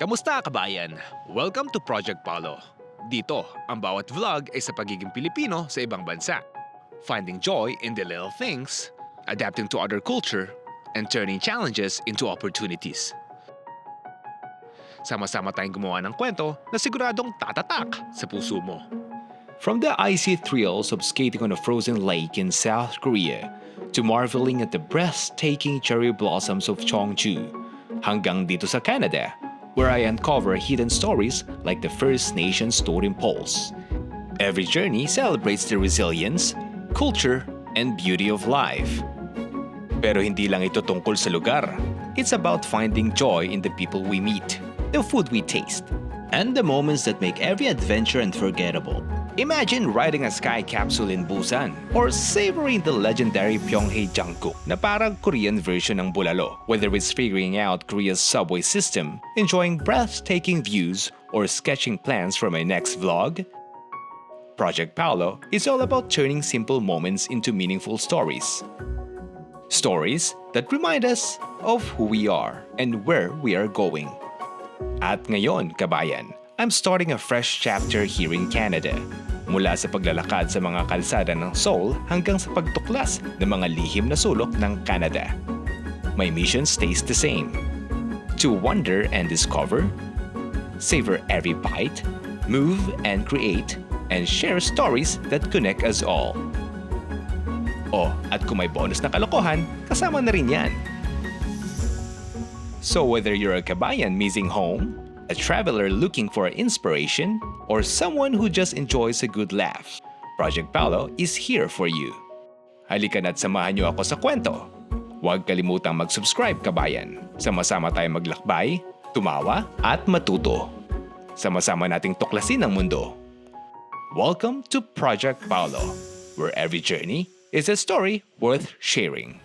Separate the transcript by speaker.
Speaker 1: Kamusta kabayan? Welcome to Project Palo. Dito, ang bawat vlog ay sa pagiging Pilipino sa ibang bansa. Finding joy in the little things, adapting to other culture, and turning challenges into opportunities. Sama-sama tayong gumawa ng kwento na siguradong tatatak sa puso mo.
Speaker 2: From the icy thrills of skating on a frozen lake in South Korea to marveling at the breathtaking cherry blossoms of Cheongju, hanggang dito sa Canada, where I uncover hidden stories like the First Nations totem poles. Every journey celebrates the resilience, culture, and beauty of life. Pero hindi lang ito tungkol sa lugar. It's about finding joy in the people we meet, the food we taste, and the moments that make every adventure unforgettable. Imagine riding a sky capsule in Busan or savoring the legendary Pyeonghae Jangkuk na parang Korean version ng Bulalo. Whether it's figuring out Korea's subway system, enjoying breathtaking views, or sketching plans for my next vlog, Project Paolo is all about turning simple moments into meaningful stories. Stories that remind us of who we are and where we are going. At ngayon, kabayan, I'm starting a fresh chapter here in Canada. Mula sa paglalakad sa mga kalsada ng Seoul hanggang sa pagtuklas ng mga lihim na sulok ng Canada. My mission stays the same. To wonder and discover, savor every bite, move and create, and share stories that connect us all. Oh, at kung may bonus na kalokohan, kasama na rin yan. So whether you're a kabayan missing home, a traveler looking for inspiration, or someone who just enjoys a good laugh, Project Palo is here for you. Halika na't samahan niyo ako sa kwento. Huwag kalimutang mag-subscribe kabayan. Sama-sama tayong maglakbay, tumawa, at matuto. Sama-sama nating tuklasin ang mundo. Welcome to Project Paolo, where every journey is a story worth sharing.